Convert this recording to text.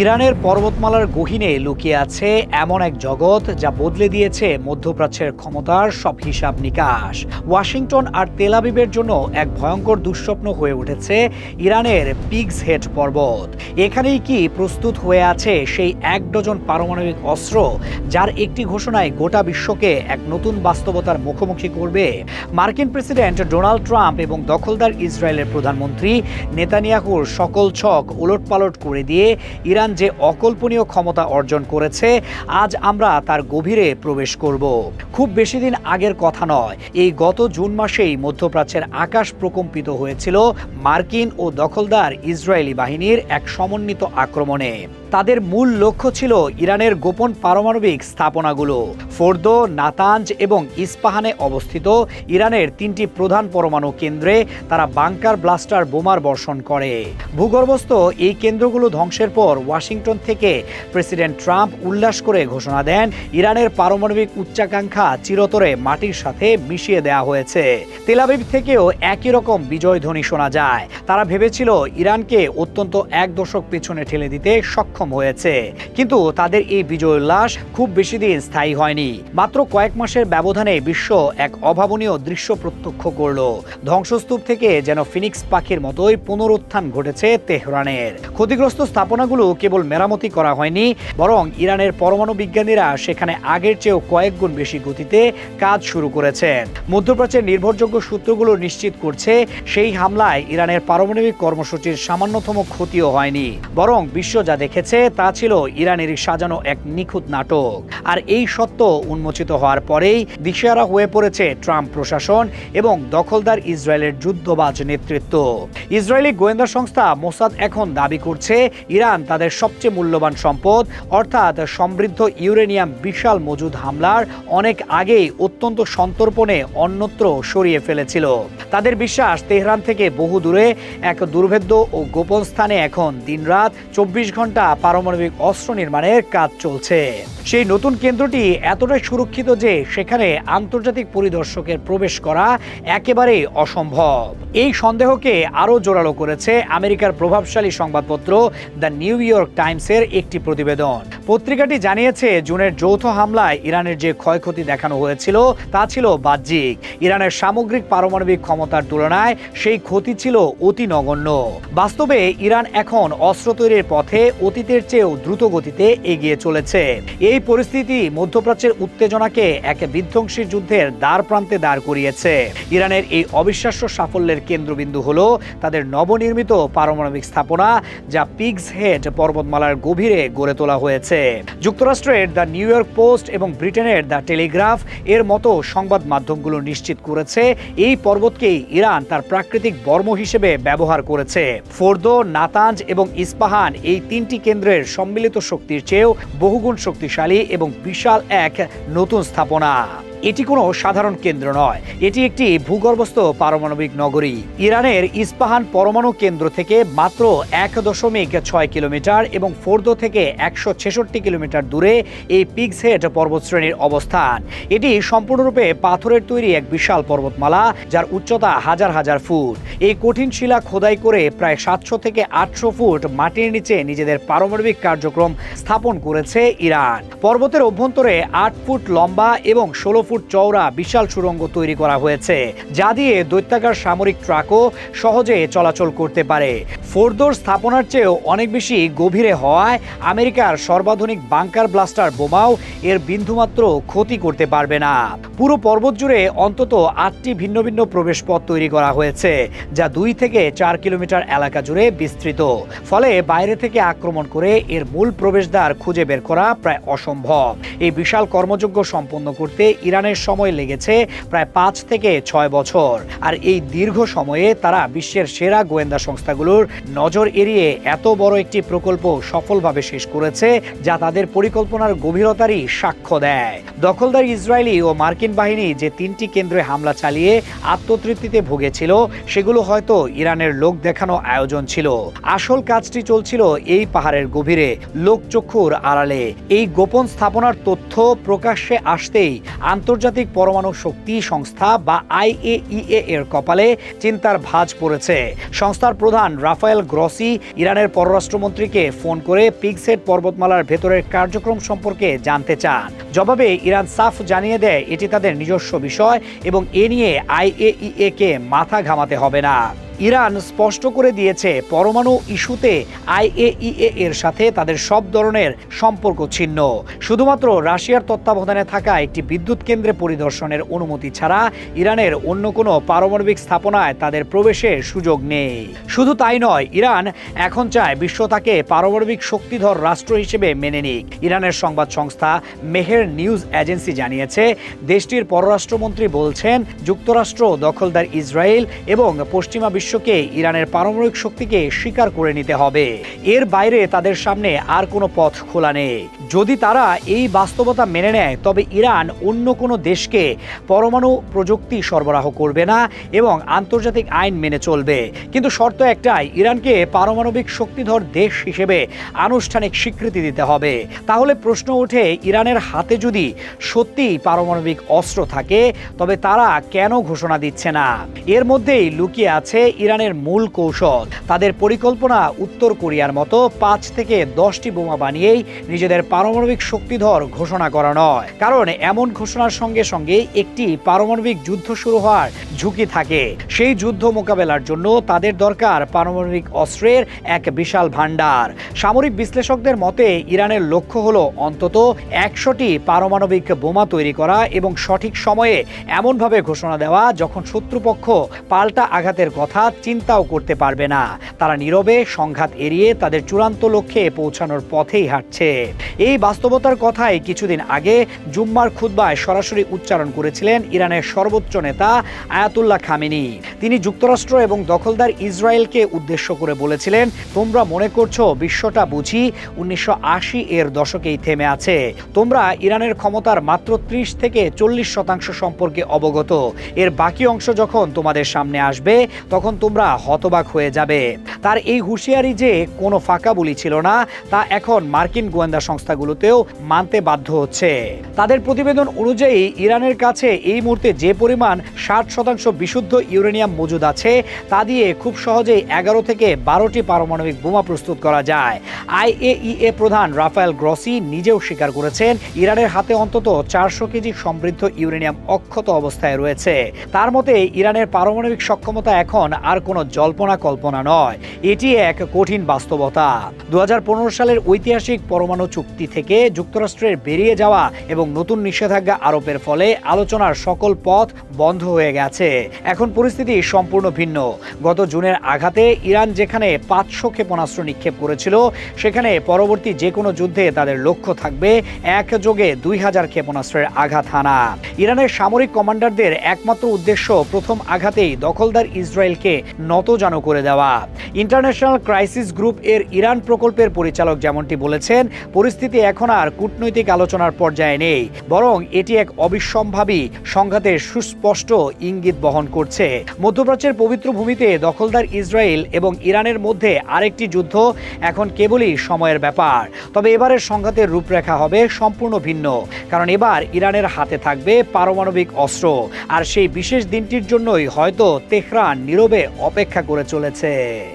ইরানের পর্বতমালার গহীনে লুকিয়ে আছে এমন এক জগৎ যা বদলে দিয়েছে মধ্যপ্রাচ্যের ক্ষমতার সব হিসাব নিকাশ। ওয়াশিংটন আর তেলাবিবের জন্য এক ভয়ঙ্কর দুঃস্বপ্ন হয়ে উঠেছে ইরানের পিগস হেড পর্বত। এখানেই কি প্রস্তুত হয়ে আছে সেই এক ডজন পারমাণবিক অস্ত্র, যার একটি ঘোষণায় গোটা বিশ্বকে এক নতুন বাস্তবতার মুখোমুখি করবে? মার্কিন প্রেসিডেন্ট ডোনাল্ড ট্রাম্প এবং দখলদার ইসরায়েলের প্রধানমন্ত্রী নেতানিয়াহুর সকল ছক উলটপালট করে দিয়ে ইরান যে অকল্পনীয় ক্ষমতা অর্জন করেছে, আজ আমরা তার গভীরে প্রবেশ করব। খুব বেশি দিন আগের কথা নয়, এই গত জুন মাসেই মধ্যপ্রাচ্যের আকাশ প্রকম্পিত হয়েছিল মার্কিন ও দখলদার ইসরায়েলি বাহিনীর এক সমন্বিত আক্রমণে। তাদের মূল লক্ষ্য ছিল ইরানের গোপন পারমাণবিক স্থাপনাগুলো। ফোর্দো, নাতাঞ্জ এবং ইস্পাহানে অবস্থিত ইরানের তিনটি প্রধান পরমাণু কেন্দ্রে তারা বাংকার ব্লাস্টার বোমার বর্ষণ করে। ভূগর্ভস্থ এই কেন্দ্রগুলো ধ্বংসের পর ওয়াশিংটন থেকে প্রেসিডেন্ট ট্রাম্প উল্লাস করে ঘোষণা দেন, ইরানের পারমাণবিক উচ্চাকাঙ্ক্ষা চিরতরে মাটির সাথে মিশিয়ে দেওয়া হয়েছে। তেলাবিব থেকেও একই রকম বিজয় ধ্বনি শোনা যায়। তারা ভেবেছিল ইরানকে অত্যন্ত এক দশক পেছনে ঠেলে দিতে সক্ষম হয়েছে। কিন্তু তাদের এই বিজয় উল্লাস খুব বেশি দিন স্থায়ী হয়নি। মাত্র কয়েক মাসের ব্যবধানে বিশ্ব এক অভাবনীয় দৃশ্য প্রত্যক্ষ করল। ধ্বংসস্তূপ থেকে যেন ফিনিক্স পাখির মতোই পুনরুত্থান ঘটেছে তেহরানের। ক্ষতিগ্রস্ত স্থাপনাগুলো কেবল মেরামতি করা হয়নি, বরং ইরানের পরমাণু বিজ্ঞানীরা সেখানে আগের চেয়েও কয়েক গুণ বেশি গতিতে কাজ শুরু করেছেন। মধ্যপ্রাচ্যের নির্ভরযোগ্য সূত্রগুলো নিশ্চিত করছে, সেই হামলায় ইরানের পারমাণবিক কর্মসূচির সামান্যতম ক্ষতিও হয়নি। বরং বিশ্ব যা দেখেছে তা ছিল ইরানেরই সাজানো এক নিখুঁত নাটক। আর এই সত্য উন্মোচিত হওয়ার পরেই দিশেহারা হয়ে পড়েছে ট্রাম্প প্রশাসন এবং দখলদার ইসরায়েলের যুদ্ধবাজ নেতৃত্ব। ইসরায়েলি গোয়েন্দা সংস্থা মোসাদ এখন দাবি করছে, ইরান তাদের সবচেয়ে মূল্যবান সম্পদ, অর্থাৎ সমৃদ্ধ ইউরেনিয়াম বিশাল মজুদ হামলার অনেক আগেই অত্যন্ত সন্তর্পণে অন্যত্র সরিয়ে ফেলেছিল। তাদের বিশ্বাস, তেহরান থেকে বহু দূরে এক দুর্ভেদ্য ও গোপন স্থানে এখন দিনরাত চব্বিশ ঘণ্টা পারমাণবিক অস্ত্র নির্মাণের কাজ চলছে। সেই নতুন কেন্দ্রটি এতটাই সুরক্ষিত যে সেখানে আন্তর্জাতিক পরিদর্শকের প্রবেশ করা একেবারে অসম্ভব। এই সন্দেহকে আরও জোরালো করেছে আমেরিকার প্রভাবশালী সংবাদপত্র দ্য নিউ ইয়র্ক টাইমসের একটি প্রতিবেদন। পত্রিকাটি জানিয়েছে, জুনের যৌথ হামলায় ইরানের যে ক্ষয়ক্ষতি দেখানো হয়েছিল তা ছিল বাহ্যিক। ইরানের সামগ্রিক পারমাণবিক ক্ষমতার তুলনায় সেই ক্ষতি ছিল অতি নগণ্য। বাস্তবে ইরান এখন অস্ত্র তৈরির পথে অতীতের চেয়েও দ্রুত গতিতে এগিয়ে চলেছে। এই পরিস্থিতি মধ্যপ্রাচ্যের উত্তেজনাকে এক বিধ্বংসী যুদ্ধের দ্বার প্রান্তে দাঁড় করিয়েছে। ইরানের এই অবিশ্বাস্য সাফল্যের কেন্দ্রবিন্দু হল তাদের নবনির্মিত পারমাণবিক স্থাপনা, যা পিগস হেড পর্বতমালার গভীরে গড়ে তোলা হয়েছে। যুক্তরাষ্ট্রের দ্য নিউ ইয়র্ক পোস্ট এবং ব্রিটেনের দ্য টেলিগ্রাফ এর মতো সংবাদ মাধ্যমগুলো নিশ্চিত করেছে, এই পর্বতকেই ইরান তার প্রাকৃতিক বর্ম হিসেবে ব্যবহার করেছে। ফোর্দো, নাতাঞ্জ এবং ইস্পাহান এই তিনটি কেন্দ্রের সম্মিলিত শক্তির চেয়েও বহুগুণ শক্তিশালী এবং বিশাল এক নতুন স্থাপনা। এটি কোনো সাধারণ কেন্দ্র নয়। এটি একটি ভূগর্ভস্থ পারমাণবিক নগরী। ইরানের ইস্পাহান পরমাণু কেন্দ্র থেকে মাত্র এক দশমিক ছয় কিলোমিটার এবং ফোর্দো থেকে একশো ছেষট্টি কিলোমিটার দূরে এই পিগসহেড পর্বতশ্রেণীর অবস্থান। এটি সম্পূর্ণরূপে পাথরের তৈরি এক বিশাল পর্বতমালা, যার উচ্চতা হাজার হাজার ফুট। এই কঠিন শিলা খোদাই করে প্রায় সাতশো থেকে আটশো ফুট মাটির নিচে নিজেদের পারমাণবিক কার্যক্রম স্থাপন করেছে ইরান। পর্বতের অভ্যন্তরে আট ফুট লম্বা এবং ষোলো ফুট চওড়া বিশাল সুড়ঙ্গ তৈরি করা হয়েছে, যা দিয়ে দৈত্যাকার সামরিক ট্রাকও সহজে চলাচল করতে পারে। ফোর্দোর স্থাপনার চেয়েও অনেক বেশি গভীরে হওয়ায় আমেরিকার সর্বাধুনিক বাংকার ব্লাস্টার বোমাও এর বিন্দুমাত্র ক্ষতি করতে পারবে না। পুরো পর্বত জুড়ে অন্তত আটটি ভিন্ন ভিন্ন প্রবেশ পথ তৈরি করা হয়েছে, যা দুই থেকে চার কিলোমিটার এলাকা জুড়ে বিস্তৃত। ফলে বাইরে থেকে আক্রমণ করে এর মূল প্রবেশদ্বার খুঁজে বের করা প্রায় অসম্ভব। এই বিশাল কর্মযজ্ঞ সম্পন্ন করতে ইরানের সময় লেগেছে প্রায় পাঁচ থেকে ছয় বছর। আর এই দীর্ঘ সময়ে তারা বিশ্বের সেরা গোয়েন্দা সংস্থাগুলোর নজর এড়িয়ে এত বড় একটি প্রকল্প সফলভাবে শেষ করেছে, যা তাদের পরিকল্পনার গভীরতারই সাক্ষ্য দেয়। দখলদার ইসরায়েলি ও মার্কিন বাহিনী যে তিনটি কেন্দ্রে হামলা চালিয়ে আত্মতৃপ্তিতে ভুগেছিল, সেগুলো হয়তো ইরানের লোক দেখানো আয়োজন ছিল। আসল কাজটি চলছিল এই পাহাড়ের গভীরে, লোকচক্ষুর আড়ালে। এই গোপন স্থাপনার তথ্য প্রকাশ্যে আসতেই আন্তর্জাতিক আন্তর্জাতিক পরমাণু শক্তি সংস্থা বা আইএইএ এর কপালে চিন্তার ভাঁজ পড়েছে। সংস্থার প্রধান রাফায়েল গ্রসি ইরানের পররাষ্ট্রমন্ত্রীকে ফোন করে পিগসেট পর্বতমালার ভেতরের কার্যক্রম সম্পর্কে জানতে চান। জবাবে ইরান সাফ জানিয়ে দেয়, এটি তাদের নিজস্ব বিষয় এবং এ নিয়ে আইএইএ কে মাথা ঘামাতে হবে না। ইরান স্পষ্ট করে দিয়েছে পরমাণু ইস্যুতে আইএইএ এর সাথে তাদের সব ধরনের সম্পর্ক ছিন্ন। শুধুমাত্র রাশিয়ার তত্ত্বাবধানে থাকা একটি বিদ্যুৎ কেন্দ্রে পরিদর্শনের অনুমতি ছাড়া ইরানের অন্য কোনো পারমাণবিক স্থাপনায় তাদের প্রবেশের সুযোগ নেই। শুধু তাই নয়, ইরান এখন চায় বিশ্ব তাকে পারমাণবিক শক্তিধর রাষ্ট্র হিসেবে মেনে নিক। ইরানের সংবাদ সংস্থা মেহের নিউজ এজেন্সি জানিয়েছে, দেশটির পররাষ্ট্রমন্ত্রী বলছেন, যুক্তরাষ্ট্র দখলদার ইসরায়েল এবং পশ্চিমা বিশ্বকে ইরানের পারমাণবিক শক্তিকে স্বীকার করে নিতে হবে। এর বাইরে তাদের সামনে আর কোনো পথ খোলা নেই। যদি তারা এই বাস্তবতা মেনে নেয়, তবে ইরান অন্য কোনো দেশকে পরমাণু প্রযুক্তি সরবরাহ করবে না এবং আন্তর্জাতিক আইন মেনে চলবে। কিন্তু শর্ত একটাই, ইরানকে পারমাণবিক শক্তিধর দেশ হিসেবে আনুষ্ঠানিক স্বীকৃতি দিতে হবে। তাহলে প্রশ্ন ওঠে, ইরানের হাতে যদি সত্যি পারমাণবিক অস্ত্র থাকে, তবে তারা কেন ঘোষণা দিচ্ছে না? এর মধ্যেই লুকিয়ে আছে ইরানের মূল কৌশল। তাদের পরিকল্পনা উত্তর কোরিয়ার মতো পাঁচ থেকে দশটি বোমা বানিয়েই নিজেদের পারমাণবিক শক্তিধর ঘোষণা করা নয়। কারণ এমন ঘোষণার সঙ্গে সঙ্গে একটি পারমাণবিক যুদ্ধ শুরু হওয়ার ঝুঁকি থাকে। সেই যুদ্ধ মোকাবেলার জন্য তাদের দরকার পারমাণবিক অস্ত্রের এক বিশাল ভাণ্ডার। সামরিক বিশ্লেষকদের মতে, ইরানের লক্ষ্য হল অন্তত একশোটি পারমাণবিক বোমা তৈরি করা এবং সঠিক সময়ে এমনভাবে ঘোষণা দেওয়া যখন শত্রুপক্ষ পাল্টা আঘাতের কথা চিন্তাও করতে পারবে না। তারা নীরবে সংঘাত এড়িয়ে তাদের চূড়ান্ত লক্ষ্যে পৌঁছানোর পথেই হাঁটছে। এই বাস্তবতার কথাই কিছুদিন আগে জুম্মার খুদ্বায় সরাসরি উচ্চারণ করেছিলেন ইরানের সর্বোচ্চ নেতা আয়াতুল্লাহ খামেনি। তিনি যুক্তরাষ্ট্র এবং দখলদার ইসরায়েলকে উদ্দেশ্য করে বলেছিলেন, তোমরা মনে করছ বিশ্বটা বুঝি উনিশশো আশি এর দশকেই থেমে আছে। তোমরা ইরানের ক্ষমতার মাত্র ত্রিশ থেকে চল্লিশ শতাংশ সম্পর্কে অবগত। এর বাকি অংশ যখন তোমাদের সামনে আসবে তখন তোমরা হতবাক হয়ে যাবে, তার এই হুঁশিয়ারি যে কোনো ফাঁকা বলি ছিল না, তা এখন মার্কিন গোয়েন্দা সংস্থাগুলোতেও মানতে বাধ্য হচ্ছে। তাদের প্রতিবেদন অনুযায়ী, ইরানের কাছে এই মুহূর্তে যে পরিমাণ ষাট শতাংশ বিশুদ্ধ ইউরেনিয়াম মজুদ আছে, তা দিয়ে খুব সহজেই এগারো থেকে বারোটি পারমাণবিক বোমা প্রস্তুত করা যায়। আইএইএ প্রধান রাফায়েল গ্রসি নিজেও স্বীকার করেছেন, ইরানের হাতে অন্তত চারশো কেজি সমৃদ্ধ ইউরেনিয়াম অক্ষত অবস্থায় রয়েছে। তার মতে, ইরানের পারমাণবিক সক্ষমতা এখন আর কোনো জল্পনা কল্পনা নয়। এটি এক কঠিন বাস্তবতা। দু হাজার পনেরো সালের ঐতিহাসিক পরমাণু চুক্তি থেকে যুক্তরাষ্ট্রের বেরিয়ে যাওয়া এবং নতুন নিষেধাজ্ঞা আরোপের ফলে আলোচনার সকল পথ বন্ধ হয়ে গেছে। এখন পরিস্থিতি সম্পূর্ণ ভিন্ন। গত জুনের আঘাতে ইরান যেখানে পাঁচশো ক্ষেপণাস্ত্র নিক্ষেপ করেছিল, সেখানে পরবর্তী যে কোনো যুদ্ধে তাদের লক্ষ্য থাকবে একযোগে দুই হাজার ক্ষেপণাস্ত্রের আঘাত হানা। ইরানের সামরিক কমান্ডারদের একমাত্র উদ্দেশ্য প্রথম আঘাতেই দখলদার ইসরায়েলকে নতজানু করে দেওয়া। ইন্টারন্যাশনাল ক্রাইসিস গ্রুপ এর ইরান প্রকল্পের পরিচালক যেমনটি বলেছেন, পরিস্থিতি এখন আর কূটনৈতিক আলোচনার পর্যায়ে নেই, বরং এটি এক অবিসম্ভাবী সংঘাতের সুস্পষ্ট ইঙ্গিত বহন করছে। মধ্যপ্রাচ্যের পবিত্র ভূমিতে দখলদার ইসরায়েল এবং ইরানের মধ্যে আরেকটি যুদ্ধ এখন কেবলই সময়ের ব্যাপার। তবে এবারের সংঘাতের রূপরেখা হবে সম্পূর্ণ ভিন্ন, কারণ এবার ইরানের হাতে থাকবে পারমাণবিক অস্ত্র, আর সেই বিশেষ দিনটির জন্যই হয়তো তেহরান নীরবে অপেক্ষা করে চলেছে।